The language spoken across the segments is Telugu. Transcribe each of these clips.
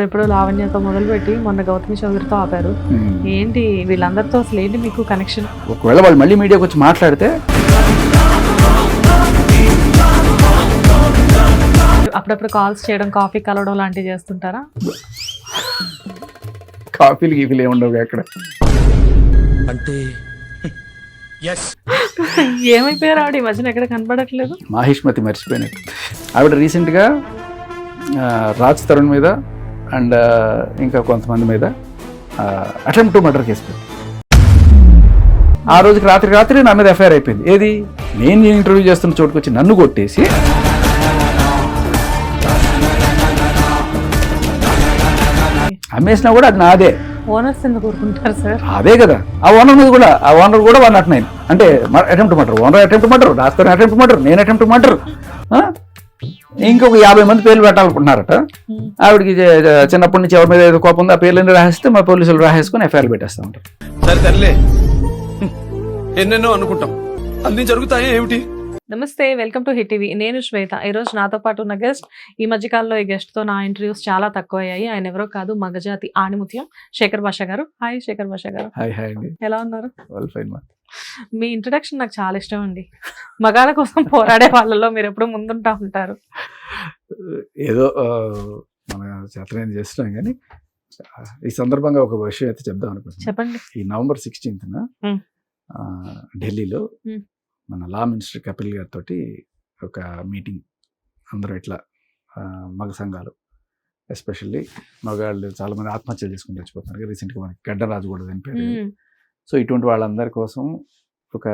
అప్పుడెప్పుడు లావణ్యతో మొదలుపెట్టి మొన్న గౌతమి చౌదరితో ఆపారు. ఏంటి వీళ్ళందరితో అసలు ఏంటి మీకు కనెక్షన్ ఒకవేళ వాళ్ళు మళ్ళీ మీడియాకి వచ్చి మాట్లాడితే? అప్పుడప్పుడు కాల్స్ చేయడం కాఫీ కలవడం లాంటివి చేస్తుంటారా? కాఫీలు గీఫీలు ఏమి ఉండవు అక్కడ అంటే ఎస్ ఏమైపోయారు ఆవిడ? ఈ మధ్యన ఎక్కడ కనపడట్లేదు? మాహిష్మతి మర్చిపోయినట్టు. ఆవిడ రీసెంట్గా రాజ్ తరుణ్ మీద అండ్ ఇంకా కొంతమంది మీద అటెంప్ట్ టు మర్డర్ కేసు పెట్టి. ఆ రోజుకి రాత్రి రాత్రి నా మీద ఎఫ్ఐఆర్ అయిపోయింది. ఏది? నేను ఇంటర్వ్యూ చేస్తున్న చోటుకు వచ్చి నన్ను కొట్టేసి అమ్మేసినా కూడా అది నాదే. ఓనర్స్ ఎందుకు ఊరుకుంటారు సార్? అదే కదా. ఆ ఓనర్ మీద కూడా ఆ ఓనర్ కూడా వన్ నాట్ నైన్ అంటే attempt murder owner attempt murder రాస్తారు అటెంప్ట్ మటర్ నేను అటెంప్ట్ మటర్ ఇంకొక యాభై మంది పేర్లు పెట్టాలనుకుంటున్నారట. ఆవిడకి చిన్నప్పటి నుంచి ఎవరి మీద ఏదో కోపం ఉంది ఆ పేర్లన్నీ రాసేస్తే మా పోలీసులు రాసేసుకొని ఎఫ్ఐఆర్ పెట్టేస్తా ఉంటారు. సరే తరలే ఎన్నెన్నో అనుకుంటాం. అన్ని జరుగుతాయి ఏమిటి? నమస్తే వెల్కమ్ టు హిట్ టీవీ. నేను శ్వేత. ఈ రోజు నాతో పాటు ఉన్న గెస్ట్ ఈ మధ్యకాలంలో ఈ గెస్ట్తో నా ఇంటర్వ్యూస్ చాలా తక్కువ అయ్యాయి ఆయన ఎవరో కాదు మగజాతి ఆణిముత్యం శేఖర్ భాష గారు. హాయ్ శేఖర్ భాష గారు. హాయ్ హాయ్ ఎలా ఉన్నారు? వెల్ ఫైన్ మా ఇంట్రడక్షన్ నాకు చాలా ఇష్టం అండి మగాళ్ళ కోసం పోరాడే వాళ్ళలో మీరు ఎప్పుడు ముందుంటా ఉంటారు ఏదో మన చేతనైన చేస్తున్నాం కానీ ఈ సందర్భంగా ఒక విషయం అయితే చెప్దాం అనుకుంటున్నాను చెప్పండి ఈ నవంబర్ సిక్స్టీన్త్న. ఢిల్లీలో. మన లా మినిస్టర్ కపిల్ గారితో ఒక మీటింగ్ అందరూ ఇట్లా మగ సంఘాలు ఎస్పెషల్లీ మగాళ్ళు చాలా మంది ఆత్మహత్యలు చేసుకుని చచ్చిపోతున్నారు రీసెంట్గా మనకి గడ్డరాజు కూడా చనిపోయారు. సో ఇటువంటి వాళ్ళందరి కోసం ఒక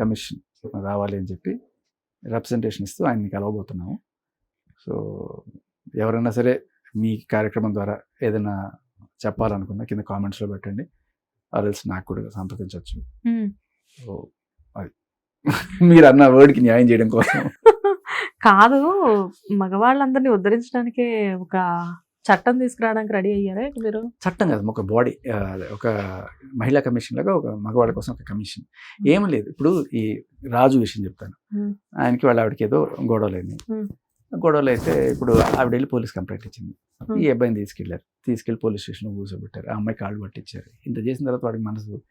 కమిషన్ రావాలి అని చెప్పి రిప్రజెంటేషన్ ఇస్తూ ఆయన్ని కలవబోతున్నాము. సో ఎవరైనా సరే మీ కార్యక్రమం ద్వారా ఏదైనా చెప్పాలనుకున్నా కింద కామెంట్స్లో పెట్టండి. ఆర్ఎల్స్ నాకు కూడా సంప్రదించవచ్చు. సో అది. మీరు అన్న వర్డ్కి న్యాయం చేయడం కోసం. కాదు మగవాళ్ళందరినీ ఉద్ధరించడానికి ఒక చట్టం తీసుకురావడానికి రెడీ అయ్యారా మీరు? చట్టం కాదు ఒక బాడీ ఒక మహిళా కమిషన్ లాగా ఒక మగవాళ్ళ కోసం ఒక కమిషన్. ఏం లేదు. ఇప్పుడు ఈ రాజు విషయం చెప్తాను. ఆయనకి వాళ్ళ ఆవిడకి ఏదో గొడవలు అయినాయి. Hmm. గొడవలు అయితే ఇప్పుడు ఆవిడ వెళ్ళి పోలీస్ కంప్లైంట్ ఇచ్చింది. ఈ అబ్బాయిని తీసుకెళ్ళారు. తీసుకెళ్ళి పోలీస్ స్టేషన్లో కూర్చోబెట్టారు. ఆ అమ్మాయి కాళ్ళు పట్టించారు. ఇంత చేసిన తర్వాత వాడికి మనసు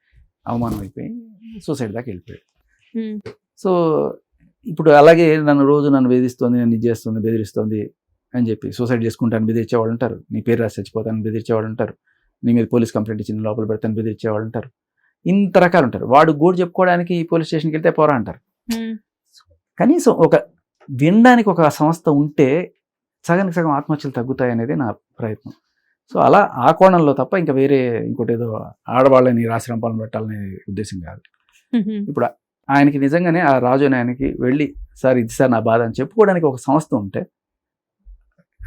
అవమానం అయిపోయి సూసైడ్ దాకా వెళ్ళిపోయాడు. సో ఇప్పుడు అలాగే నన్ను రోజు నన్ను వేధిస్తోంది నన్ను ఇది చేస్తుంది బెదిరిస్తోంది. అని చెప్పి సూసైడ్ చేసుకుంటాను బెదిరించేవాళ్ళు ఉంటారు. నీ పేరు రాసి చచ్చిపోతాను బెదిరించేవాళ్ళు ఉంటారు. నీ మీద పోలీస్ కంప్లైంట్ ఇచ్చిన లోపల పెడతాను బెదిరించేవాళ్ళు ఉంటారు. ఇంత రకాలు ఉంటారు. వాడు గోడు చెప్పుకోవడానికి పోలీస్ స్టేషన్కి వెళ్తే పోరా అంటారు. కనీసం ఒక వినడానికి ఒక సంస్థ ఉంటే సగానికి సగం ఆత్మహత్యలు తగ్గుతాయి అనేది నా ప్రయత్నం. సో అలా ఆ కోణంలో తప్ప ఇంకా వేరే ఇంకోటి ఏదో ఆడవాళ్ళని రాశ్రంపాలను పెట్టాలనే ఉద్దేశం కాదు. మ్మ్. ఆయనకి నిజంగానే ఆ రాజు ఆయనకి వెళ్ళి సార్ ఇది సార్ నా బాధ అని చెప్పుకోవడానికి ఒక సంస్థ ఉంటే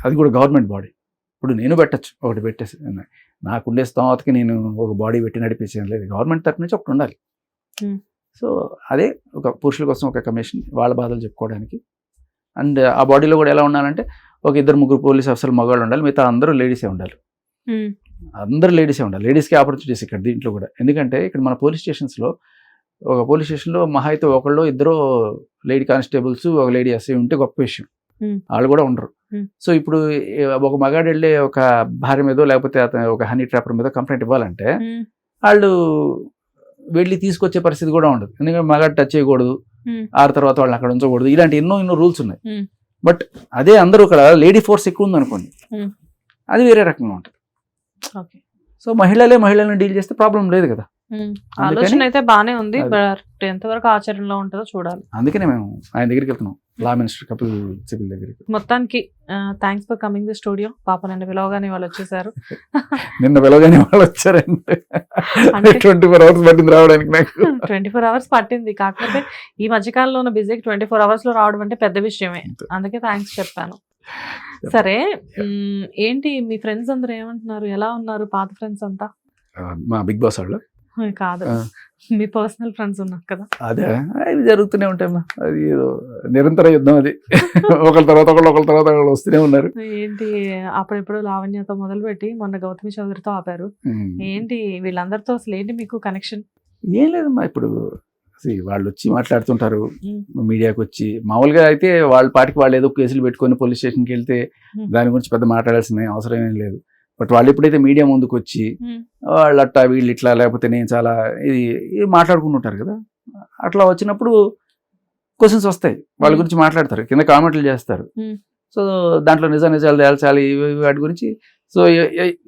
అది కూడా గవర్నమెంట్ బాడీ. ఇప్పుడు నేను పెట్టచ్చు ఒకటి పెట్టేసి నాకుండే స్తోమతకి నేను ఒక బాడీ పెట్టి నడిపించడం లేదు. గవర్నమెంట్ తరఫు నుంచి ఒకటి ఉండాలి. సో అదే ఒక పురుషుల కోసం ఒక కమిషన్ వాళ్ళ బాధలు చెప్పుకోవడానికి. అండ్ ఆ బాడీలో కూడా ఎలా ఉండాలంటే ఒక ఇద్దరు ముగ్గురు పోలీస్ ఆఫీసర్లు మగవాళ్ళు ఉండాలి మిగతా అందరూ లేడీసే ఉండాలి. అందరూ లేడీసే ఉండాలి. లేడీస్కి ఆపర్చునిటీస్ ఇక్కడ దీంట్లో కూడా. ఎందుకంటే ఇక్కడ మన పోలీస్ స్టేషన్స్లో ఒక పోలీస్ స్టేషన్లో మహా అయితే ఒకళ్ళు ఇద్దరు లేడీ కానిస్టేబుల్స్ ఒక లేడీ ఎస్ఐ ఉంటే గొప్ప విషయం. వాళ్ళు కూడా ఉండరు. సో ఇప్పుడు ఒక మగాడు వెళ్ళే ఒక భార్య మీదో లేకపోతే అతను ఒక హనీ ట్రాపర్ మీద కంప్లైంట్ ఇవ్వాలంటే. వాళ్ళు వెళ్ళి తీసుకొచ్చే పరిస్థితి కూడా ఉండదు ఎందుకంటే మగాడు టచ్ చేయకూడదు. ఆరు తర్వాత వాళ్ళని అక్కడ ఉంచకూడదు ఇలాంటి ఎన్నో ఎన్నో రూల్స్ ఉన్నాయి. బట్ అదే అందరూ ఇక్కడ లేడీ ఫోర్స్ ఎక్కువ ఉంది అనుకోండి. అది వేరే రకంగా ఉంటుంది సో మహిళలే మహిళలను డీల్ చేస్తే ప్రాబ్లం లేదు కదా ఆలోచన అయితే బానే ఉంది. బట్ ఎంతవరకు ఆచరణలో ఉంటుందో చూడాలి. అందుకనే మేము ఆయన దగ్గరికి వెళ్తున్నాం. లా మినిస్టర్ కపిల్ సిబిల్ దగ్గరికి. మొత్తానికి thanks for coming the studio పాప నన్ను పిలవగానే వాళ్ళు వచ్చేసారు. నిన్న పిలవగానే వాళ్ళు వచ్చారండి. ట్వంటీ ఫోర్ అవర్స్ పట్టింది రావడానికి నాకు. ట్వంటీ ఫోర్ అవర్స్ పట్టింది. కాకపోతే ఈ మధ్యకాలంలో ఉన్న బిజీకి ట్వంటీ ఫోర్ అవర్స్లో రావడం అంటే పెద్ద విషయమే. అందుకే థ్యాంక్స్ చెప్పాను. సరే ఏంటి మీ ఫ్రెండ్స్ అందరూ ఏమంటున్నారు? ఎలా ఉన్నారు? పాత ఫ్రెండ్స్ అంతా? మా బిగ్ బాస్ వాళ్ళు. కాదు. మీ పర్సనల్ ఫ్రెండ్స్ ఉన్నారు కదా. అదే ఇవి జరుగుతూనే ఉంటాయమ్మా అది ఏదో నిరంతర యుద్ధం అది. ఒకళ్ళ తర్వాత ఒకళ్ళు ఒకళ్ళ తర్వాత ఒకళ్ళు వస్తూనే ఉన్నారు. ఏంటి అప్పుడెప్పుడు లావణ్యతో మొదలుపెట్టి మొన్న గౌతమి చౌదరితో ఆపారు. ఏంటి వీళ్ళందరితో అసలు ఏంటి మీకు కనెక్షన్ ఏం లేదమ్మా ఇప్పుడు వాళ్ళు వచ్చి మాట్లాడుతుంటారు. మీడియాకి వచ్చి మామూలుగా అయితే వాళ్ళ పాటికి వాళ్ళు ఏదో కేసులు పెట్టుకొని పోలీస్ స్టేషన్కి వెళ్తే. దాని గురించి పెద్ద మాట్లాడాల్సిన అవసరం ఏం లేదు. బట్ వాళ్ళు ఎప్పుడైతే మీడియా ముందుకు వచ్చి. వాళ్ళు అట్టా వీళ్ళు ఇట్లా లేకపోతే నేను చాలా ఇది ఇది మాట్లాడుకుంటుంటారు కదా. అట్లా వచ్చినప్పుడు క్వశ్చన్స్ వస్తాయి. వాళ్ళ. గురించి మాట్లాడతారు. కింద కామెంట్లు చేస్తారు. సో దాంట్లో నిజ నిజాలు తేల్చాలి వాటి గురించి. సో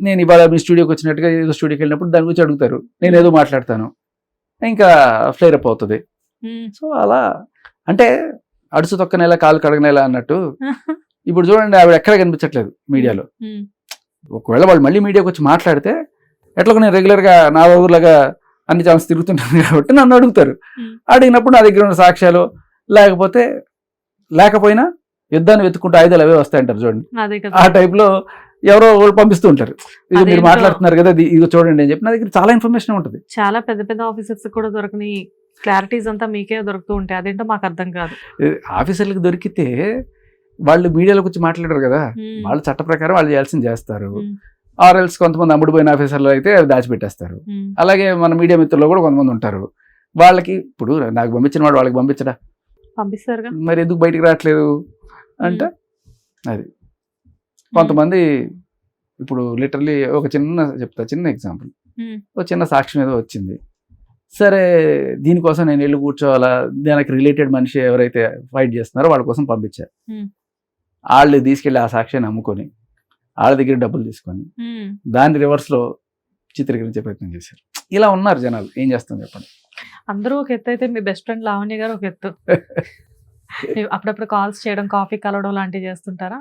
నేను ఇవాళ మీ స్టూడియోకి వచ్చినట్టుగా ఏదో స్టూడియోకి వెళ్ళినప్పుడు దాని గురించి అడుగుతారు. నేను ఏదో మాట్లాడతాను. ఇంకా ఫ్లేర్ అప్ అవుతుంది. సో అలా. అంటే అడుసు తొక్కనేలా కాలు కడగనేలా అన్నట్టు. ఇప్పుడు చూడండి ఆవిడ ఎక్కడ కనిపించట్లేదు మీడియాలో. ఒకవేళ వాళ్ళు మళ్ళీ మీడియాకి వచ్చి మాట్లాడితే ఎట్లా నేను రెగ్యులర్గా నా ఊర్లాగా అన్ని ఛాన్స్ తిరుగుతుంటాను కాబట్టి నన్ను అడుగుతారు. అడిగినప్పుడు నా దగ్గర ఉన్న సాక్ష్యాలు లేకపోతే లేకపోయినా యుద్ధాన్ని వెతుక్కుంటూ ఆయుధాలు అవే వస్తాయంటారు చూడండి. ఆ type లో ఎవరో వాళ్ళు పంపిస్తూ ఉంటారు. ఇది మీరు. మాట్లాడుతున్నారు కదా ఇది ఇది చూడండి అని చెప్పి నా దగ్గర చాలా ఇన్ఫర్మేషన్ ఉంటుంది. చాలా పెద్ద పెద్ద ఆఫీసర్స్ కూడా దొరకని క్లారిటీస్ అంతా మీకే దొరుకుతూ ఉంటాయి. అదేంటో మాకు అర్థం కాదు. ఆఫీసర్లకు దొరికితే వాళ్ళు మీడియాలోకి వచ్చి మాట్లాడరు కదా. వాళ్ళు చట్ట ప్రకారం వాళ్ళు చేయాల్సింది చేస్తారు. ఆర్ఎల్స్ కొంతమంది అమ్ముడుపోయిన ఆఫీసర్లు అయితే అవి దాచిపెట్టేస్తారు. అలాగే మన మీడియా మిత్రుల్లో కూడా కొంతమంది ఉంటారు. వాళ్ళకి ఇప్పుడు నాకు పంపించిన వాడు వాళ్ళకి పంపించడా? పంపిస్తారుగా. మరి ఎందుకు బయటికి రావట్లేదు? అంటే. అది. కొంతమంది ఇప్పుడు లిటరలీ ఒక చిన్న చెప్తా చిన్న ఎగ్జాంపుల్. ఒక చిన్న సాక్ష్యం ఏదో వచ్చింది. సరే దీనికోసం నేను వెళ్ళి కూర్చోవాలా? దానికి రిలేటెడ్ మనిషి ఎవరైతే ఫైట్ చేస్తున్నారో వాళ్ళ కోసం పంపించారు. వాళ్ళు తీసుకెళ్ళి ఆ సాక్ష్యాన్ని అమ్ముకొని వాళ్ళ దగ్గర డబ్బులు తీసుకొని. దాన్ని రివర్స్లో చిత్రీకరించే ప్రయత్నం చేశారు. ఇలా ఉన్నారు జనాలు. ఏం చేస్తాం చెప్పండి? అందరూ ఒక ఎత్తు అయితే మీ బెస్ట్ ఫ్రెండ్ లావణ్య గారు ఒక ఎత్తు. అప్పుడప్పుడు కాల్స్ చేయడం కాఫీ కలవడం లాంటివి చేస్తుంటారా?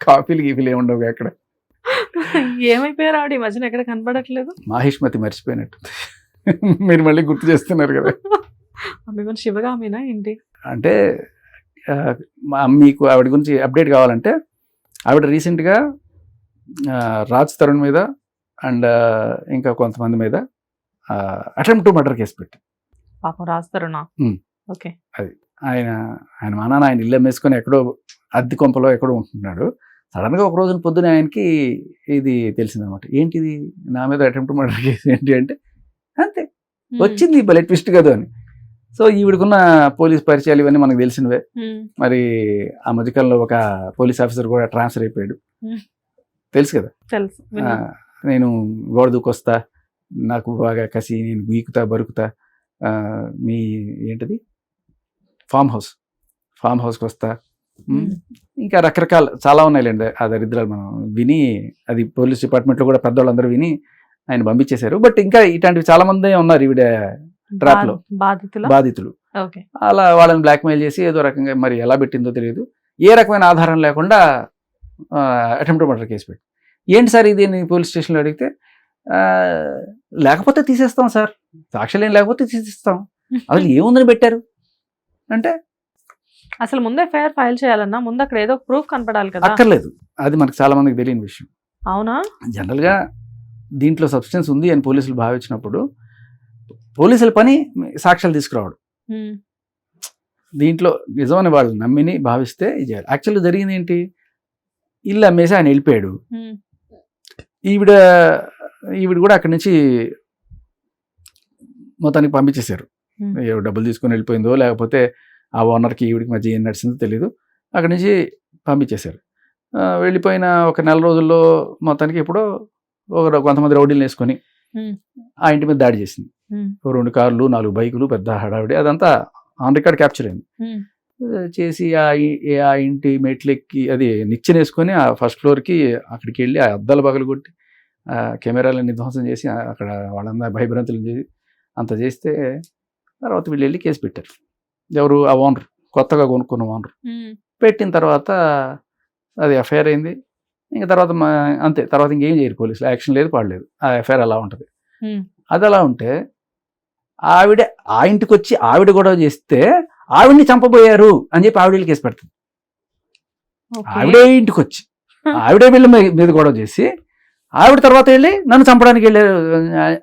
కాఫీలు గీఫీలు ఏముండవు అక్కడ ఏమైపోయారు ఆవిడ? ఈ మధ్యన ఎక్కడ కనపడట్లేదు మాహిష్మతి మర్చిపోయినట్టు. మీరు మళ్ళీ గుర్తు చేస్తున్నారు కదా. కొంచెం శివగామినా ఏంటి? అంటే మీకు ఆవిడ గురించి అప్డేట్ కావాలంటే ఆవిడ రీసెంట్గా రాజ్ తరుణ్ మీద అండ్ ఇంకా కొంతమంది మీద అటెంప్ట్ టు మర్డర్ కేసు పెట్టి. పాపం రాస్తారునా ఉమ్. ఓకే. ఆయన ఆయన మా నాన్న ఆయన ఇల్లు అమ్మేసుకొని ఎక్కడో అద్దె కొంపలో ఎక్కడో ఉంటున్నాడు. సడన్గా ఒక రోజున పొద్దున ఆయనకి ఇది తెలిసిందనమాట. ఏంటిది? నా మీద అటెంప్ట్ మర్డర్ కేసు ఏంటి? అంటే అంతే. వచ్చింది భలే ట్విస్ట్ కదా అని. సో ఈవిడకున్న పోలీస్ పరిచయాలు ఇవన్నీ మనకు తెలిసినవే. మరి ఆ మధ్యకాలంలో ఒక పోలీస్ ఆఫీసర్ కూడా ట్రాన్స్ఫర్ అయిపోయాడు. తెలుసు కదా. నేను గోడ దూకొస్తా నాకు బాగా కసి నేను గీకుతా బరుకుతా. మీ ఏంటిది? Farm house. ఫామ్ హౌస్కి వస్తా. ఇంకా రకరకాల చాలా ఉన్నాయిలేండి ఆ దరిద్రాలు మనం విని అది పోలీస్ డిపార్ట్మెంట్లో కూడా పెద్దవాళ్ళందరూ విని ఆయన పంపించేశారు. బట్ ఇంకా ఇట్లాంటివి చాలా మంది ఉన్నారు ఈవిడ trap లో. బాధితుల? అలా వాళ్ళని బ్లాక్మెయిల్ చేసి ఏదో రకంగా మరి ఎలా పెట్టిందో తెలియదు. ఏ రకమైన ఆధారం లేకుండా అటెంప్ట్ మర్డర్ కేసు పెట్టి ఏంటి సార్ ఇది అని పోలీస్ స్టేషన్లో అడిగితే "ఆ, లేకపోతే తీసేస్తాం సార్. సాక్ష్యాలు ఏం లేకపోతే తీసేస్తాం. అసలు ఏముందని పెట్టారు? అంటే అసలు ముందే ఎఫ్ఐఆర్ ఫైల్ చేయాలన్నా ముందు అక్కడ ఏదో ప్రూఫ్ కనపడాలి కదా. అక్కర్లేదు. అది మనకు చాలా మందికి తెలియని విషయం. అవునా? జనరల్గా దీంట్లో సబ్స్టెన్స్ ఉంది అని పోలీసులు భావించినప్పుడు పోలీసుల పని సాక్ష్యాలు తీసుకురావడం. దీంట్లో నిజమని వాళ్ళు నమ్మిని భావిస్తే ఇది చేయాలి. యాక్చువల్గా జరిగింది ఏంటి? ఇల్లు అమ్మేసి ఆయన వెళ్ళిపోయాడు. ఈవిడ ఈవిడ కూడా అక్కడి నుంచి మొత్తానికి పంపించేశారు. డబ్బులు తీసుకొని వెళ్ళిపోయిందో లేకపోతే ఆ ఓనర్కి ఈవిడికి మధ్య ఏం నడిచిందో తెలియదు అక్కడి నుంచి పంపించేశారు. వెళ్ళిపోయిన ఒక నెల రోజుల్లో మొత్తానికి ఎప్పుడో ఒక కొంతమంది రౌడీలు వేసుకొని. ఆ ఇంటి మీద దాడి చేసింది. రెండు కార్లు నాలుగు బైకులు పెద్ద హడావిడి అదంతా ఆన్ రికార్డ్ క్యాప్చర్ అయింది. చేసి ఆ ఆ ఇంటి మెట్లెక్కి అది నిచ్చెన వేసుకొని ఆ ఫస్ట్ ఫ్లోర్కి అక్కడికి వెళ్ళి ఆ అద్దాలు పగలు కొట్టి ఆ కెమెరాలని ధ్వంసం చేసి అక్కడ వాళ్ళందరూ భయభ్రాంతులు చేసి అంత చేస్తే తర్వాత వీళ్ళు వెళ్ళి కేసు పెట్టారు. ఎవరు? ఆ ఓనర్ కొత్తగా కొనుక్కున్న ఓనర్. పెట్టిన తర్వాత అది ఎఫ్ఐఆర్ అయింది. ఇంకా తర్వాత అంతే తర్వాత ఇంకేం చేయరు పోలీసులు యాక్షన్ లేదు పాడలేదు ఆ ఎఫ్ఐఆర్ అలా ఉంటుంది. అది అలా ఉంటే ఆవిడ ఆ ఇంటికి వచ్చి ఆవిడ గొడవ చేస్తే ఆవిడ్ని చంపబోయారు అని చెప్పి ఆవిడ కేసు పెడుతుంది. ఆవిడే ఇంటికి వచ్చి ఆవిడే వీళ్ళ మీద గొడవ చేసి ఆవిడ తర్వాత వెళ్ళి నన్ను చంపడానికి వెళ్ళారు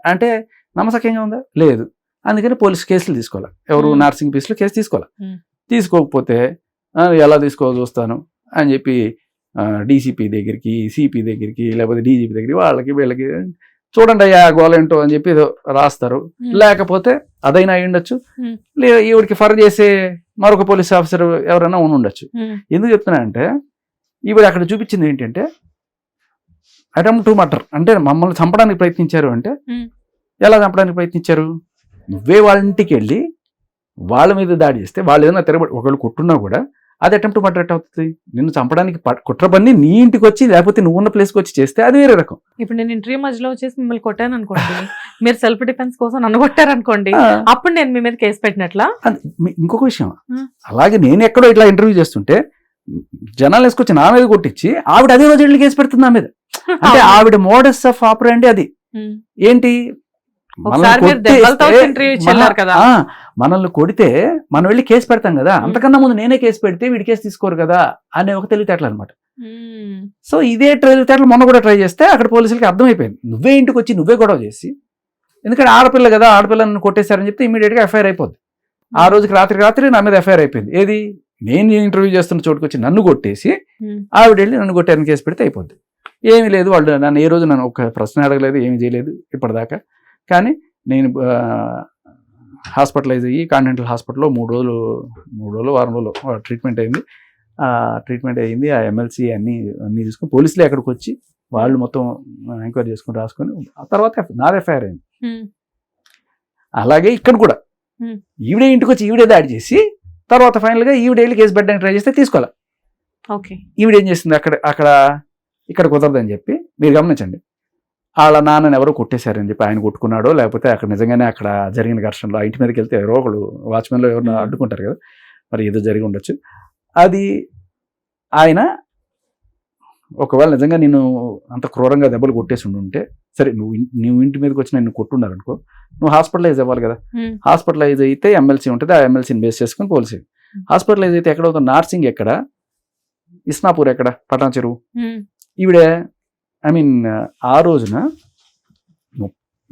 అంటే నమ్మసక్యంగా ఉందా లేదు అందుకని పోలీస్ కేసులు తీసుకోవాలి ఎవరు. నార్సింగ్ పీస్లో కేసు తీసుకోవాలి. తీసుకోకపోతే "ఆ, ఎలా తీసుకోవాలో చూస్తాను అని చెప్పి డీసీపీ దగ్గరికి సిపి దగ్గరికి లేకపోతే డీజీపీ దగ్గరికి వాళ్ళకి వీళ్ళకి చూడండి అయ్యా గోల ఏంటో అని చెప్పి రాస్తారు. లేకపోతే అదైనా అయి ఉండొచ్చు Hmm. లే ఈవిడికి ఫర్ చేసే మరొక పోలీస్ ఆఫీసర్ ఎవరైనా ఉండి ఉండొచ్చు. ఎందుకు చెప్తున్నా అంటే ఈవిడ అక్కడ చూపించింది ఏంటంటే అటెంప్ట్ టు మర్డర్ అంటే మమ్మల్ని చంపడానికి ప్రయత్నించారు అంటే. ఎలా చంపడానికి ప్రయత్నించారు నువ్వే వాళ్ళ ఇంటికి వెళ్ళి వాళ్ళ మీద దాడి చేస్తే వాళ్ళు ఏదైనా తిరగబడి ఒకళ్ళు కొట్టున్నా కూడా అది అటెంప్ట్ మర్డర్ ఎట్ అవుతుంది. నిన్ను చంపడానికి కుట్ర పన్ని నీ ఇంటికి వచ్చి లేకపోతే నువ్వు ఉన్న ప్లేస్కి వచ్చి చేస్తే అది వేరే రకం. ఇప్పుడు నేను ఇంటర్వ్యూ మధ్యలో వచ్చేసి మిమ్మల్ని కొట్టాను అనుకోండి. మీరు సెల్ఫ్ డిఫెన్స్ కోసం నన్ను కొట్టారు అనుకోండి ఆ, అప్పుడు నేను మీ మీద కేసు పెట్టినట్లా? ఇంకొక విషయం. అలాగే నేను ఎక్కడో ఇట్లా ఇంటర్వ్యూ చేస్తుంటే జనాలు వేసుకొచ్చి నా మీద కొట్టించి ఆవిడ అదే రోజు వెళ్ళి కేసు పెడుతుంది నా మీద. అంటే ఆవిడ మోడస్ ఆఫ్ ఆపరండి అది. ఏంటి? మనల్ని కొడితే మనం వెళ్ళి కేసు పెడతాం కదా. అంతకన్నా ముందు నేనే కేసు పెడితే వీడి కేసు తీసుకోరు కదా అనే ఒక తెలివితేటలు అనమాట. సో ఇదే తెలివితేటలు మొన్న కూడా ట్రై చేస్తే అక్కడ పోలీసులకి అర్థమైపోయింది. నువ్వే ఇంటికి వచ్చి నువ్వే గొడవ చేసి ఎందుకంటే ఆడపిల్ల కదా ఆడపిల్లని కొట్టేశారని చెప్తే immediate గా ఎఫ్ఐఆర్ అయిపోద్ది. ఆ రోజుకి రాత్రి రాత్రి నా మీద ఎఫ్ఐఆర్ అయిపోయింది. ఏది? నేను ఇంటర్వ్యూ చేస్తున్న చోటుకు వచ్చి నన్ను కొట్టేసి. ఆవిడ వెళ్ళి నన్ను కొట్టారని కేసు పెడితే అయిపోద్ది. ఏమీ లేదు వాళ్ళు నన్ను ఏ రోజు నన్ను ఒక ప్రశ్న అడగలేదు ఏమీ చేయలేదు ఇప్పటిదాకా. కానీ నేను హాస్పిటలైజ్ అయ్యి కాంటినెంటల్ హాస్పిటల్లో మూడు రోజులు మూడు రోజులు వారం రోజులు ట్రీట్మెంట్ అయింది. ఆ ట్రీట్మెంట్ అయింది. ఆ ఎమ్మెల్సీ అన్ని అన్ని తీసుకుని పోలీసులే అక్కడికి వచ్చి వాళ్ళు మొత్తం ఎంక్వైరీ చేసుకుని రాసుకొని ఆ తర్వాత నాది ఎఫ్ఐఆర్ అయింది. అలాగే ఇక్కడ కూడా. ఈవిడే ఇంటికి వచ్చి ఈవిడే దాడి చేసి తర్వాత ఫైనల్గా ఈవిడే వెళ్ళి కేసు పెట్టడానికి ట్రై చేస్తే తీసుకోవాలి. ఓకే. ఈవిడ ఏం చేసింది అక్కడ అక్కడ ఇక్కడ కుదరదని చెప్పి మీరు గమనించండి. వాళ్ళ నాన్నని ఎవరో కొట్టేశారని చెప్పి ఆయన కొట్టుకున్నాడో లేకపోతే అక్కడ నిజంగానే అక్కడ జరిగిన ఘర్షణలో ఇంటి మీదకి వెళ్తే ఎవరో ఒకళ్ళు వాచ్మెన్లో ఎవరినో Hmm. అడ్డుకుంటారు కదా మరి ఏదో జరిగి ఉండొచ్చు. అది ఆయన ఒకవేళ నిజంగా నేను అంత క్రూరంగా దెబ్బలు కొట్టేసి ఉంటే సరే నువ్వు నువ్వు ఇంటి మీదకి వచ్చి నేను కొట్టున్నారు అనుకో నువ్వు హాస్పిటలైజ్ అవ్వాలి కదా. ఉమ్. హాస్పిటలైజ్ అయితే ఎమ్మెల్సీ ఉంటుంది ఆ ఎమ్మెల్సీని బేస్ చేసుకుని పోలీసు హాస్పిటలైజ్ అయితే ఎక్కడ అవుతుంది? నార్సింగ్ ఎక్కడ? ఇస్నాపూర్ ఎక్కడ? పటాన్ చెరువు. ఈవిడ ఐ మీన్ ఆ రోజున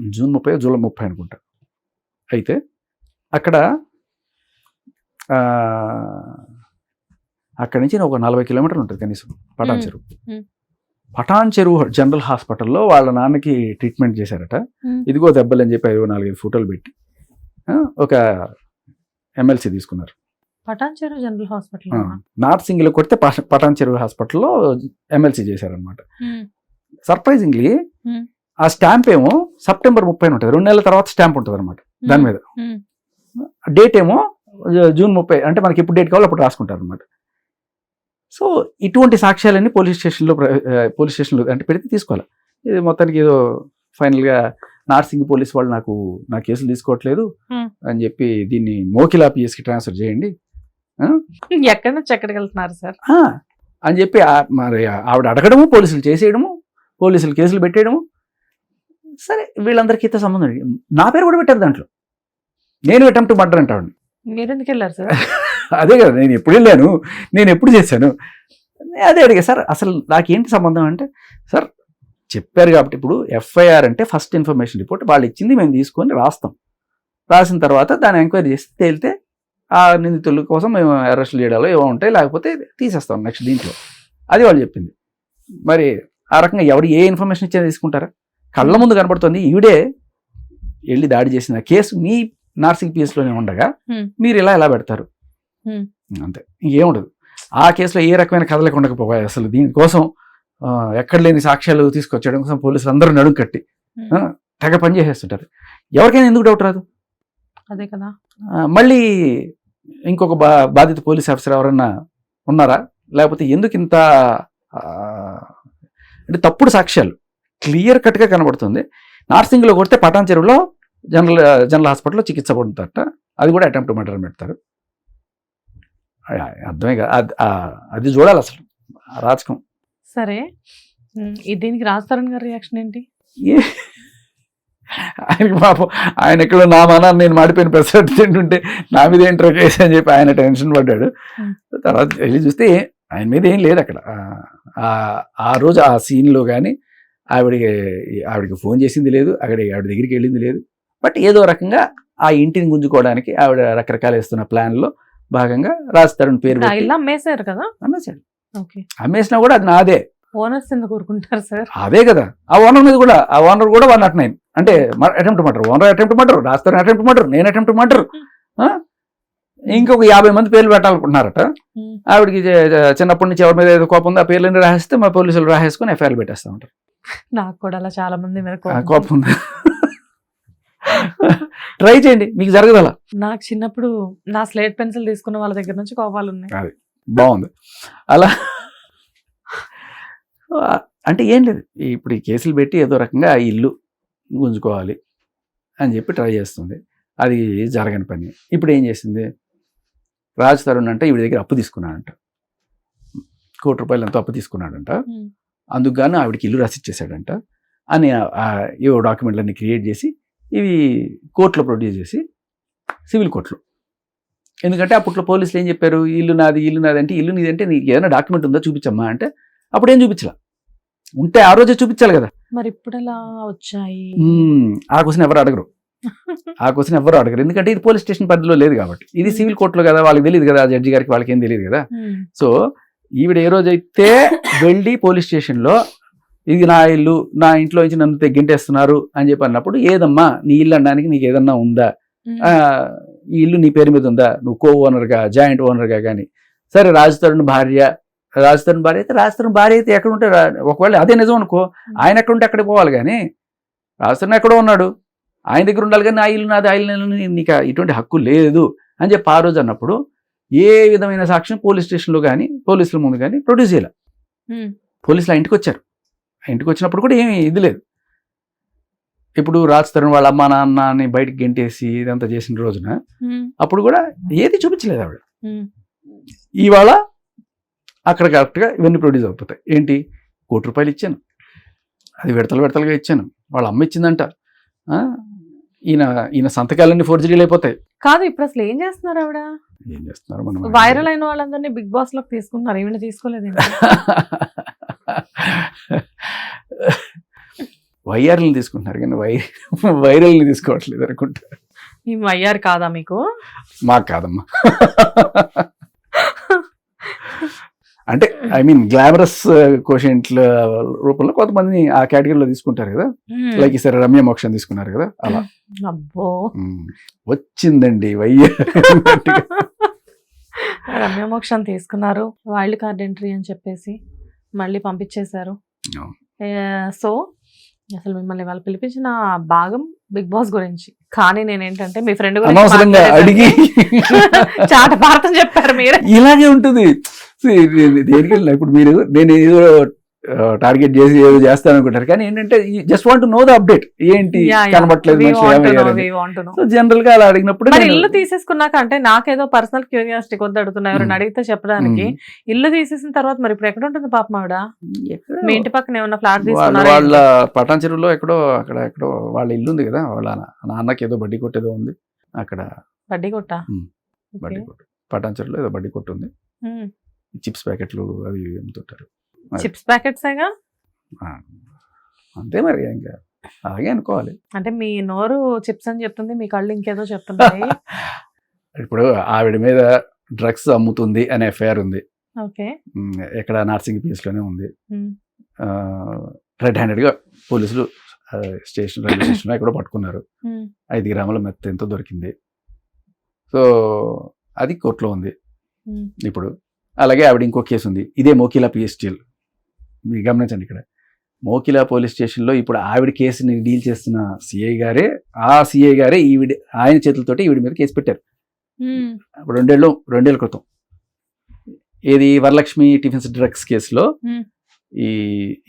జూన్ ముప్పై జూలై ముప్పై అనుకుంటా. అయితే అక్కడ అక్కడి నుంచి ఒక నలభై కిలోమీటర్లు ఉంటుంది కనీసం పటాన్. చెరువు. పటాన్ చెరువు జనరల్ హాస్పిటల్లో వాళ్ళ నాన్నకి ట్రీట్మెంట్ చేశారట. ఇదిగో దెబ్బలు అని చెప్పి ఐదు నాలుగైదు ఫోటోలు పెట్టి ఒక ఎమ్మెల్సీ తీసుకున్నారు. పటాన్ చెరువు జనరల్ హాస్పిటల్ నార్త్ సింగిల్ కొడితే పట- పటాన్ చెరువు హాస్పిటల్లో ఎమ్మెల్సీ చేశారనమాట సర్ప్రైజింగ్లీ Hmm. ఆ స్టాంప్ ఏమో సెప్టెంబర్ ముప్పై ఉంటుంది. రెండు నెలల తర్వాత స్టాంప్ ఉంటుంది అనమాట దాని మీద. డేట్ ఏమో జూ- జూన్ ముప్పై అంటే మనకి ఎప్పుడు డేట్ కావాలో అప్పుడు రాసుకుంటారు అనమాట సో ఇటువంటి సాక్ష్యాలన్నీ పోలీస్ స్టేషన్లో పోలీస్ స్టేషన్లో అంటే పెడితే తీసుకోవాలి. ఇది మొత్తానికి ఏదో ఫైనల్గా నార్సింగ్ పోలీస్ వాళ్ళు నాకు నా కేసులు తీసుకోవట్లేదు Hmm. అని చెప్పి దీన్ని మోకిలా పిఎస్కి ట్రాన్స్ఫర్ చేయండి. ఎక్కడి నుంచి ఎక్కడికి వెళ్తున్నారు సార్? అని చెప్పి మరి ఆవిడ అడగడము పోలీసులు చేసేయడము పోలీసులు కేసులు పెట్టేయడము. సరే వీళ్ళందరికీ అయితే సంబంధం. నా పేరు కూడా పెట్టారు దాంట్లో. నేను అటెంప్ట్ మర్డర్ అంట ఆవిడని. మీరు ఎందుకు వెళ్ళారు సార్? అదే కదా నేను ఎప్పుడు వెళ్ళాను నేను ఎప్పుడు చేశాను? అదే అడిగా సార్ అసలు నాకేంటి సంబంధం? అంటే సార్ చెప్పారు కాబట్టి ఇప్పుడు ఎఫ్ఐఆర్ అంటే ఫస్ట్ ఇన్ఫర్మేషన్ రిపోర్ట్ వాళ్ళు ఇచ్చింది మేము తీసుకొని రాస్తాం. రాసిన తర్వాత దాన్ని ఎంక్వైరీ చేసి తేలితే ఆ నిందితుల కోసం మేము అరెస్టులు చేయడాలో ఏవో ఉంటాయి లేకపోతే తీసేస్తాం నెక్స్ట్ దీంట్లో. అది వాళ్ళు చెప్పింది. మరి ఆ రకంగా ఎవరు ఏ ఇన్ఫర్మేషన్ ఇచ్చినా తీసుకుంటారా? కళ్ళ ముందు కనబడుతుంది ఈవిడే వెళ్ళి దాడి చేసిన కేసు మీ నార్సింగ్ పిఎస్లోనే ఉండగా. మీరు ఇలా ఎలా పెడతారు. అంతే. ఇంకేముండదు. ఆ కేసులో ఏ రకమైన కథలకు ఉండకపోయాయి అసలు దీనికోసం ఎక్కడ లేని సాక్ష్యాలు తీసుకొచ్చడం కోసం పోలీసులు అందరూ నడుం కట్టి తెగ పని చేసేస్తుంటారు. ఎవరికైనా ఎందుకు డౌట్ రాదు? అదే కదా. మళ్ళీ ఇంకొక బా బాధిత పోలీస్ ఆఫీసర్ ఎవరన్నా ఉన్నారా? లేకపోతే ఎందుకు ఇంత అంటే తప్పుడు సాక్ష్యాలు. క్లియర్ కట్గా కనబడుతుంది. నార్సింగ్లో కొడితే పటాన్ చెరువులో జనరల్ జనరల్ హాస్పిటల్లో చికిత్స పొందుతారట. అది కూడా అటెంప్ట్ మర్డర్ పెడతారు. అర్థమే కదా అది చూడాలి అసలు. రాజకం. సరే. దీనికి రాజతరణ్ గారి రియాక్షన్ ఏంటి? ఆయనకి పాపం ఆయన ఎక్కడో నా మనాన్ని నేను మాడిపోయిన పెసరట్టు తింటుంటే నా మీద ఏం ట్రక్ వేసి అని చెప్పి ఆయన టెన్షన్ పడ్డాడు. తర్వాత వెళ్ళి చూస్తే ఆయన మీద ఏం లేదు అక్కడ. ఆ- రోజు ఆ సీన్లో కానీ ఆవిడకి ఆవిడకి ఫోన్ చేసింది లేదు అక్కడ ఆవిడ దగ్గరికి వెళ్ళింది లేదు. బట్ ఏదో రకంగా ఆ ఇంటిని గుంజుకోవడానికి ఆవిడ రకరకాల వేస్తున్న ప్లాన్లో భాగంగా రాజ్ తరుణ్ పేరు అమ్మేశారు కదా? అమ్మేశాడు. అమ్మేసినా కూడా అది నాదే. ఓనర్స్ ఎందుకు కోరుకుంటారు సార్? అదే కదా. ఆ ఓనర్ మీద కూడా ఆ ఓనర్ కూడా వన్ నాట్ నైన్. అంటే attempt murder. Owner attempt murder. రాస్తారు అటెంప్ట్ మర్డర్. నేను అటెంప్ట్ మర్డర్. ఇంకొక యాభై మంది పేర్లు పెట్టాలనుకుంటున్నారట. ఆవిడకి చిన్నప్పటి నుంచి ఎవరి మీద ఏదో కోపం ఉందో ఆ పేర్లన్నీ రాసేస్తే మా పోలీసులు రాసేసుకొని ఎఫ్ఐఆర్ పెట్టేస్తా ఉంటారు. నాకు కూడా అలా చాలా మంది మీద కోపం. ఉంది. ట్రై చేయండి మీకు జరగదు అలా. నాకు చిన్నప్పుడు నా స్లేట్ పెన్సిల్ తీసుకున్న వాళ్ళ దగ్గర నుంచి కోపాలు ఉన్నాయి. బాగుంది. అలా అంటే ఏం లేదు ఇప్పుడు ఈ కేసులు పెట్టి ఏదో రకంగా ఆ ఇల్లు గుంజుకోవాలి అని చెప్పి ట్రై చేస్తుంది. అది జరగని పని. ఇప్పుడు ఏం చేసింది? రాజ్ తరుణ్ అంటే ఈవిడ దగ్గర అప్పు తీసుకున్నాడంట. కోటి రూపాయలు ఎంతో అప్పు తీసుకున్నాడంట. ఉమ్. అందుకు గాను ఆవిడకి ఇల్లు రాసిచ్చేసాడంట అని ఏవో డాక్యుమెంట్లన్నీ క్రియేట్ చేసి ఇవి కోర్టులో ప్రొడ్యూస్ చేసి సివిల్ కోర్టులో. ఎందుకంటే అప్పట్లో పోలీసులు ఏం చెప్పారు? ఇల్లు నాది ఇల్లు నాది అంటే ఇల్లు నీది అంటే నీకు ఏదైనా డాక్యుమెంట్ ఉందా చూపించమ్మా అంటే అప్పుడు ఏం చూపించలా? ఉంటే ఆ రోజే చూపించాలి కదా. మరి ఇప్పుడు ఎలా వచ్చాయి. ఆ క్వశ్చన్ ఎవరు అడగరు. ఆ క్వశ్చన్ ఎవరు అడగరు. ఎందుకంటే ఇది పోలీస్ స్టేషన్ పరిధిలో లేదు కాబట్టి. ఇది సివిల్ కోర్టులో కదా వాళ్ళకి తెలియదు కదా జడ్జి గారికి వాళ్ళకి ఏం తెలియదు కదా. సో ఈవిడ ఏ రోజైతే వెళ్ళి పోలీస్ స్టేషన్లో ఇది నా ఇల్లు నా ఇంట్లో నుంచి నన్ను తెగ్గింటేస్తున్నారు అని చెప్పి అన్నప్పుడు ఏదమ్మా నీ ఇల్లు అనడానికి నీకు ఏదన్నా ఉందా? ఈ ఇల్లు నీ పేరు మీద ఉందా? నువ్వు కో ఓనర్గా జాయింట్ ఓనర్గా కానీ. సరే రాజు తరుణ్ భార్య రాజు తరుణ్ భార్య అయితే రాజు తరుణ్ భార్య అయితే ఎక్కడ ఉంటే ఒకవేళ అదే నిజం అనుకో ఆయన ఎక్కడ ఉంటే అక్కడికి పోవాలి కానీ రాజు తరుణ్ ఎక్కడో ఉన్నాడు. ఆయన దగ్గర ఉండాలి కానీ ఆ ఇల్లు నాది ఆ ఇల్లు నీకు ఇటువంటి హక్కు లేదు అని చెప్పి ఆ రోజు అన్నప్పుడు ఏ విధమైన సాక్ష్యం పోలీస్ స్టేషన్లో కానీ పోలీసుల ముందు కానీ ప్రొడ్యూస్ చేయాలి. పోలీసులు ఆ ఇంటికి వచ్చారు. ఆ ఇంటికి వచ్చినప్పుడు కూడా ఏమీ ఇది లేదు. ఇప్పుడు రాజ్ తరుణ్ వాళ్ళ అమ్మ నాన్నని బయటికి గెంటేసి ఇదంతా చేసిన రోజున. అప్పుడు కూడా ఏది చూపించలేదు ఆవిడ. ఇవాళ అక్కడ కరెక్ట్గా ఇవన్నీ ప్రొడ్యూస్ అయిపోతాయి ఏంటి? కోటి రూపాయలు ఇచ్చాను. అది విడతలు విడతలుగా ఇచ్చాను. వాళ్ళ అమ్మ ఇచ్చిందంట. ఆ, ఈయన ఈయన సంతకాలన్నీ ఫోర్జరీలు అయిపోతాయి. కాదు ఇప్పుడు అసలు ఏం చేస్తున్నారు ఆవిడ? ఏం చేస్తున్నారు మనం? వైరల్ అయిన వాళ్ళందరినీ బిగ్ బాస్లోకి తీసుకుంటున్నారు ఏమైనా తీసుకోలేదు వైఆర్ని తీసుకుంటున్నారు కానీ వై వైరల్ని తీసుకోవట్లేదు అనుకుంటా. ఈ అయ్యారు కాదా మీకు? మాకు కాదమ్మా. అంటే ఐ మీన్ గ్లామరస్ కోషెంట్ల రూపంలో కొంతమంది ఆ కేటగిరీలో తీసుకుంటారు కదా. లైక్ ఈసారి రమ్య మోక్షం తీసుకున్నారు కదా అలా. అబ్బో. వచ్చిందండి వయ్య రమ్యమోక్షం తీసుకున్నారు వైల్డ్ కార్డ్ ఎంట్రీ అని చెప్పేసి మళ్ళీ పంపించేశారు. సో అసలు మిమ్మల్ని వాళ్ళు పిలిపించిన భాగం బిగ్ బాస్ గురించి. కానీ నేనేంటంటే మీ ఫ్రెండ్ అనవసరంగా అడిగి చాట భారతం చెప్పారు మీరే. ఇలాగే ఉంటుంది. దేనికి వెళ్ళినా ఇప్పుడు మీరు నేను ఏదో టార్గెట్ చేసి ఏదో చేస్తాను అనుకుంటారు కానీ ఏంటంటే just want know the update ఏంటి. సో జనరల్గా అలా అడిగినప్పుడు మరి ఇల్లు తీసేసుకున్నాక అంటే నాకేదో పర్సనల్ క్యూరియాసిటీ కొద్ది అడుగుతున్నా ఎవరైనా. అడిగితే చెప్పడానికి. ఉమ్. ఇల్లు తీసేసిన తర్వాత మరి ఇప్పుడు ఎక్కడ ఉంటుంది పాపం ఆవిడ? ఎక్కడో? మీ ఇంటి పక్కన ఏమన్నా ఫ్లాట్ తీసుకున్నారా వాళ్ళ పటాన్ చెరువులో ఎక్కడో అక్కడ ఎక్కడో వాళ్ళ ఇల్లు ఉంది కదా వాళ్ళ నాన్నకి ఏదో బడ్డీ కొట్టేదో ఉంది. అక్కడ. వడ్డీ కొట్ట? మ్మ్. బడ్డీ కొట్టు. పటాన్ చెరువులో ఏదో బడ్డీ కొట్టు ఉంది. చిప్స్ ప్యాకెట్లు అవి అమ్ముతుంటారు. చిప్స్ ప్యాకెట్స్ అంతే మరి ఇంకా. అలాగే అనుకోవాలి. అంటే మీ నోరు చిప్స్ అని చెప్తుంది మీ కళ్ళు ఇంకేదో చెప్తున్నాయి. ఇప్పుడు ఆవిడ మీద డ్రగ్స్ అమ్ముతుంది అనే ఎఫ్ఐఆర్ ఉంది. ఓకే. ఉమ్, ఎక్కడ నార్సింగ్లోనే ఉంది. రెడ్ హ్యాండెడ్గా పోలీసులు స్టేషన్ రైల్వే స్టేషన్లో ఎక్కడో పట్టుకున్నారు. ఐదు గ్రాముల మెత్త ఎంతో దొరికింది. సో అది కోర్టులో ఉంది. ఇప్పుడు అలాగే ఆవిడ ఇంకో కేసు ఉంది. ఇదే మోకిలా పిఎస్టీఎల్ మీరు గమనించండి ఇక్కడ మోకిలా పోలీస్ స్టేషన్లో ఇప్పుడు ఆవిడ కేసుని డీల్ చేస్తున్న సిఐ గారే ఆ సిఐ గారే ఈవిడ ఆయన చేతులతోటి ఈవిడ మీద కేసు పెట్టారు. రెండేళ్ళు రెండేళ్ళ క్రితం ఏది వరలక్ష్మి టిఫిన్స్ డ్రగ్స్ కేసులో. ఈ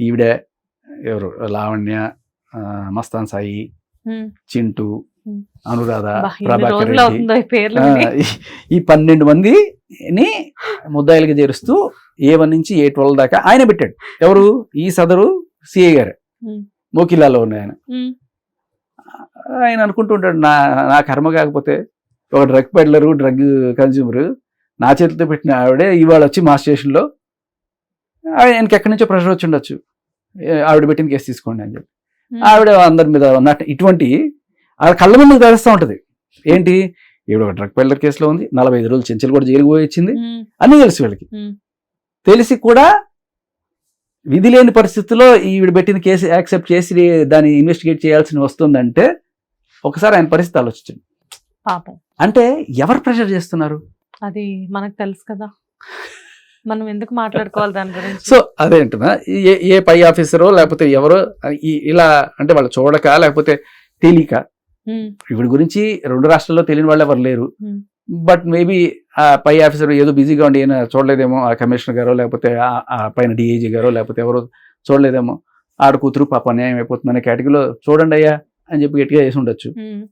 ఈవిడ ఎవరు లావణ్య మస్తాన్ సాయి. చింటూ. అనురాధ ప్రభాకర్ రెడ్డి ఈ పన్నెండు మందిని ముద్దాయిలుగా చేరుస్తూ ఏ వన్ నుంచి ఏ ట్వెల్వ్ దాకా ఆయన పెట్టాడు ఎవరు ఈ సదరు సిఐ గారు. మోకిలాలో ఉన్న ఆయన. ఆయన అనుకుంటుంటాడు నా నా కర్మ కాకపోతే ఒక డ్రగ్ పెడ్లరు డ్రగ్ కన్జ్యూమర్ నా చేతితో పెట్టిన ఆవిడే ఇవాళ వచ్చి మా స్టేషన్లో ఆయనకి ఎక్కడి నుంచో ప్రెషర్ వచ్చి ఉండొచ్చు ఆవిడ పెట్టిన కేసు తీసుకోండి అని చెప్పి. ఆవిడ అందరి మీద ఉన్నట్టు ఇటువంటి ఆవిడ కళ్ళ ముందుకు తెలుస్తూ ఉంటుంది ఏంటి ఈవిడ ఒక డ్రగ్ పెడ్లర్ కేసులో ఉంది నలభై ఐదు రోజులు చెంచలు కూడా జైలుకు పోయి వచ్చింది. అన్నీ తెలుసు వీళ్ళకి. తెలిసి కూడా విధి లేని పరిస్థితుల్లో ఈవిడ పెట్టిన కేసు యాక్సెప్ట్ చేసి దాన్ని ఇన్వెస్టిగేట్ చేయాల్సి వస్తుందంటే ఒకసారి ఆయన పరిస్థితి ఆలోచించండి. పాపం. అంటే ఎవరు ప్రెషర్ చేస్తున్నారు? అది మనకు తెలుసు కదా. మనం ఎందుకు మాట్లాడుకోవాలి దాని గురించి? సో అదే అంటున్నా. ఏ ఏ పై ఆఫీసరో లేకపోతే ఎవరో ఇలా అంటే వాళ్ళు చూడక లేకపోతే తెలియక. వీడి గురించి రెండు రాష్ట్రాల్లో తెలియని వాళ్ళు ఎవరు లేరు. బట్ మేబీ పై ఆఫీసర్ ఏదో బిజీగా ఉండి ఈయన చూడలేదేమో ఆ కమిషనర్ గారో లేకపోతే పైన డిఐజీ గారో లేకపోతే ఎవరో చూడలేదేమో. ఆడ కూతురు పాప అన్యాయం అయిపోతుందనే కేటగిరీలో చూడండి అయ్యా అని చెప్పి గట్టిగా చేసి ఉండొచ్చు. ఉమ్.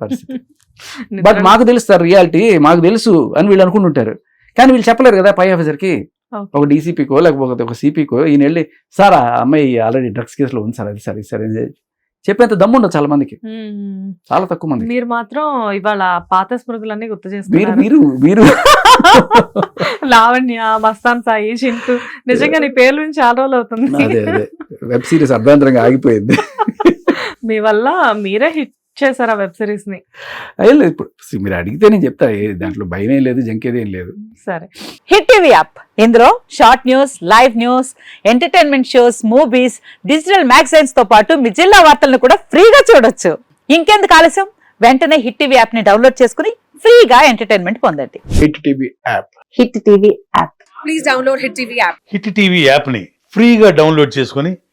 పరిస్థితి. బట్ మాకు తెలుస్తారు రియాలిటీ మాకు తెలుసు అని వీళ్ళు అనుకుంటుంటారు. కానీ వీళ్ళు చెప్పలేరు కదా పై ఆఫీసర్కి. ఒక డీసీపీకో లేకపోతే ఒక సిపికో ఈయన వెళ్ళి సార్ ఆ అమ్మాయి ఆల్రెడీ డ్రగ్స్ కేసులో ఉంది సార్ అది సరే సరే చెప్పేంత దమ్ము ఉండదు చాలా మందికి. చాలా తక్కువ మంది మీరు మాత్రం ఇవాళ పాత స్మృతులన్నీ గుర్తు మీరు చేస్తున్నారు మీరు మీరు. లావణ్య మస్తాన్ సాయి చింటూ. నిజంగా నీ పేర్ల నుంచి చాలా రోజులు అవుతుంది. వెబ్ సిరీస్ అర్ధాంతరంగా ఆగిపోయింది. మీ వల్ల మీరే హిట్. చేశారు ఆ వెబ్ సిరీస్ని లేదు, ఇప్పుడు మీరు అడిగితే నేను చెప్తా దాంట్లో భయం ఏం లేదు జంకేది ఏం లేదు. సరే. Hit TV app. ఇందులో short news live news entertainment shows movies digital మ్యాగజైన్స్తో పాటు మీ జిల్లా వార్తలను కూడా ఫ్రీగా చూడొచ్చు. ఇంకెందుకు ఆలస్యం? వెంటనే హిట్ టీవీ యాప్ని డౌన్లోడ్ చేసుకుని ఫ్రీగా ఎంటర్టైన్మెంట్ పొందండి. Hit TV app. Hit TV app. Hit TV యాప్ని ఫ్రీగా డౌన్లోడ్ చేసుకొని